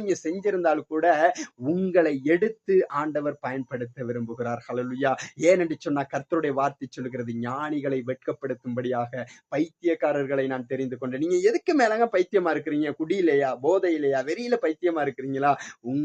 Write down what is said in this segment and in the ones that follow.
நீங்க செஞ்சிருந்தாலும் கூட உங்களை எடுத்து ஆண்டவர் பயன்படுத்த விரும்புகிறார். ஹலலுயா ஏனென்று சொன்னா கர்த்தருடைய வார்த்தை சொல்லுகிறது ஞானிகளை வெட்கப்படுத்தும்படியாக பைத்தியக்காரர்களை நான் தெரிந்து கொண்டேன். நீங்க எதுக்கு மேலங்க பைத்தியமா இருக்கிறீங்க? குடியிலையா போதையிலையா வெறியில பைத்தியமா இருக்கிறீங்களா?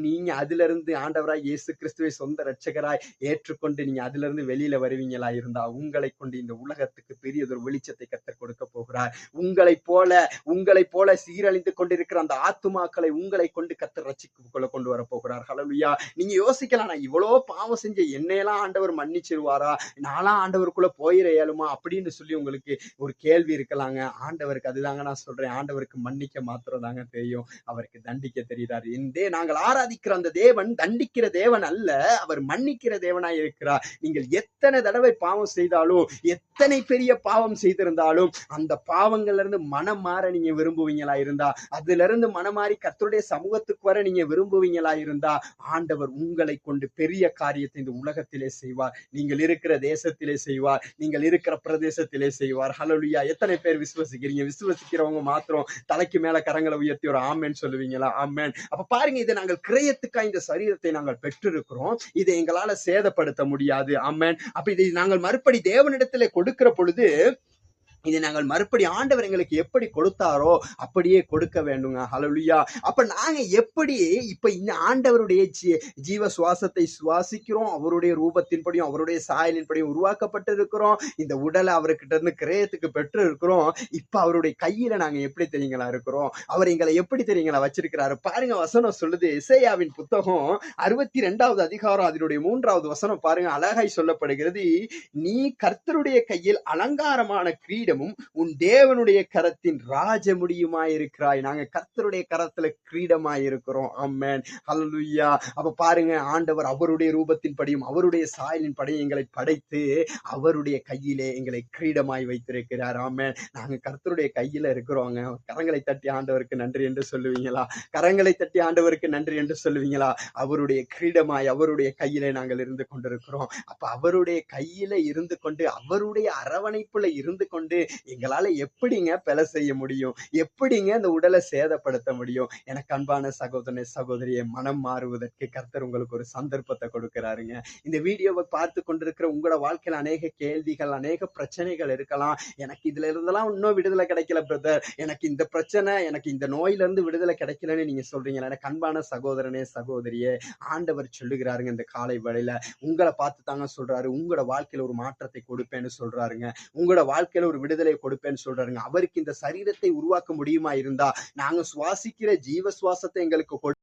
நீங்க அதுல இருந்து ஆண்டவராய் இயேசு கிறிஸ்துவை சொந்த ரட்சகராய் ஏற்றுக்கொண்டு நீங்க அதுல இருந்து வெளியில வருவீங்களா இருந்தா உங்களை கொண்டு இந்த உலகத்துக்கு பெரியதொரு வெளிச்சத்தை கத்தர் கொடுக்க போகிறார். உங்களை போல உங்களை போல சீரழிந்து கொண்டிருக்கிற அந்த ஆத்துமாக்களை உங்களை கொண்டு கத்து ரசிக்குள்ள கொண்டு வர போகிறார். ஹலலுயா நீங்க யோசிக்கலாம் நான் இவ்வளோ பாவம் செஞ்ச என்னையெல்லாம் ஆண்டவர் மன்னிச்சிருவாரா? நான்லாம் ஆண்டவருக்குள்ள போயிட இயலுமா அப்படின்னு சொல்லி உங்களுக்கு ஒரு கேள்வி இருக்கலாங்க. ஆண்டவருக்கு அதுதாங்க நான் சொல்றேன். ஆண்டவருக்கு மன்னிக்க மாத்திரம் தாங்க தெரியும். அவருக்கு தண்டிக்க தெரியுறாரு என்றே நாங்கள் ஆராதிக்கிற அந்த தேவன் தண்டிக்கிற தேவன் அல்ல. அவர் மன்னிக்கிற தேவனாய் இருக்கிறார். நீங்கள் எத்தனை தடவை பாவம் செய்தாலும் எத்தனை பெரிய பாவம் செய்திருந்தாலும் அந்த பாவங்கள்ல இருந்து மனம் மாற நீங்க விரும்புவீங்களா இருந்தா? அதுல இருந்து மனம் மாறி கர்த்தருடைய சமூகத்துக்கு வர நீங்க விரும்புவீங்களா இருந்தா ஆண்டவர் உங்களை கொண்டு பெரிய காரியத்தை இந்த உலகத்திலே செய்வார். நீங்கள் இருக்கிற தேசத்திலே செய்வார். நீங்கள் இருக்கிற பிரதேசத்திலே செய்வார். ஹலோலியா எத்தனை பேர் விசுவசிக்கிறீங்க? விசுவசிக்கிறவங்க மாத்திரம் தலைக்கு மேல கரங்களை உயர்த்தி ஒரு ஆமேன் சொல்லுவீங்களா? ஆமேன். அப்ப பாருங்க இதை நாங்கள் கிரயத்துக்காக இந்த சரீரத்தை நாங்கள் பெற்றிருக்கிறோம். இதை எங்களால சேதப்படுத்த முடியாது. ஆமேன். அப்ப இதை நாங்கள் மறுபடி தேவனிடத்திலே கொடுக்கிற பொழுது இதை நாங்கள் மறுபடி ஆண்டவர் எங்களுக்கு எப்படி கொடுத்தாரோ அப்படியே கொடுக்க வேண்டுங்க. ஹalleluya அப்ப நாங்க எப்படி இப்ப இந்த ஆண்டவருடைய ஜீ- ஜீவ சுவாசத்தை சுவாசிக்கிறோம்? அவருடைய ரூபத்தின்படியும் அவருடைய சாயலின்படியும் உருவாக்கப்பட்டு இருக்கிறோம் இந்த உடலை அவர்கிட்ட இருந்து கிரயத்துக்கு பெற்று இருக்கிறோம் இப்ப அவருடைய கையில நாங்க எப்படி தெரியுங்களா இருக்கிறோம்? அவர் எங்களை எப்படி தெரியுங்களா வச்சிருக்கிறாரு? பாருங்க வசனம் சொல்லுது. இசையாவின் புத்தகம் அறுபத்தி ரெண்டாவது அதிகாரம் அதனுடைய மூன்றாவது வசனம் பாருங்க. அழகாய் சொல்லப்படுகிறது நீ கர்த்தருடைய கையில் அலங்காரமான கிரீடமும் உன் தேவனுடைய கரத்தின் ராஜமுடியுமாய் இருக்கிறாய் நாங்க கர்த்தருடைய கரத்துல கிரீடமாயிருக்கிறோம். அம்மேன் ஆமென் அப்ப பாருங்க ஆண்டவர் அவருடைய ரூபத்தின் படியும் அவருடைய சாயலின் படியும் எங்களை படைத்து அவருடைய கையிலே எங்களை கிரீடமாய் வைத்திருக்கிறார். ஆமேன். நாங்க கர்த்தருடைய கையில இருக்கிறோங்க. கரங்களை தட்டி ஆண்டவருக்கு நன்றி என்று சொல்லுவீங்களா? கரங்களை தட்டி ஆண்டவருக்கு நன்றி என்று சொல்லுவீங்களா? அவருடைய கிரீடமாய் அவருடைய கையிலே நாங்கள் இருந்து கொண்டிருக்கிறோம். அப்ப அவருடைய கையில இருந்து கொண்டு அவருடைய அரவணைப்புல இருந்து கொண்டு எங்களால் எப்படிங்க பெல செய்ய முடியும்? எப்படிங்க அந்த உடலை சேதப்படுத்த முடியும்? எனக்கு அன்பான சகோதரனை சகோதரியை மனம் மாறுவதற்கு கர்த்தர் உங்களுக்கு ஒரு சந்தர்ப்பத்தை கொடுக்குறாருங்க. இந்த வீடியோவை பார்த்து கொண்டிருக்கிற உங்களோட வாழ்க்கையில் அநேக கேள்விகள் அநேக பிரச்சனைகள் இருக்கலாம். எனக்கு இதுல இருந்தெல்லாம் இன்னும் விடுதலை கிடைக்கல பிரதர் எனக்கு இந்த பிரச்சனை எனக்கு இந்த நோயிலிருந்து விடுதலை கிடைக்கலன்னு நீங்க சொல்றீங்களா? எனக்கு அன்பான சகோதரனே சகோதரியே ஆண்டவர் சொல்லுகிறாருங்க இந்த காலை வேளையில. உங்களை பார்த்து தாங்க சொல்றாரு. உங்களோட வாழ்க்கையில ஒரு மாற்றத்தை கொடுப்பேன்னு சொல்றாருங்க. உங்களோட வாழ்க்கையில ஒரு விடுதலை கொடுப்பேன்னு சொல்றாருங்க. அவருக்கு இந்த சரீரத்தை உருவாக்க முடியுமா இருந்தா நாங்க சுவாசிக்கிற ஜீவ சுவாசத்தை எங்களுக்கு கொடு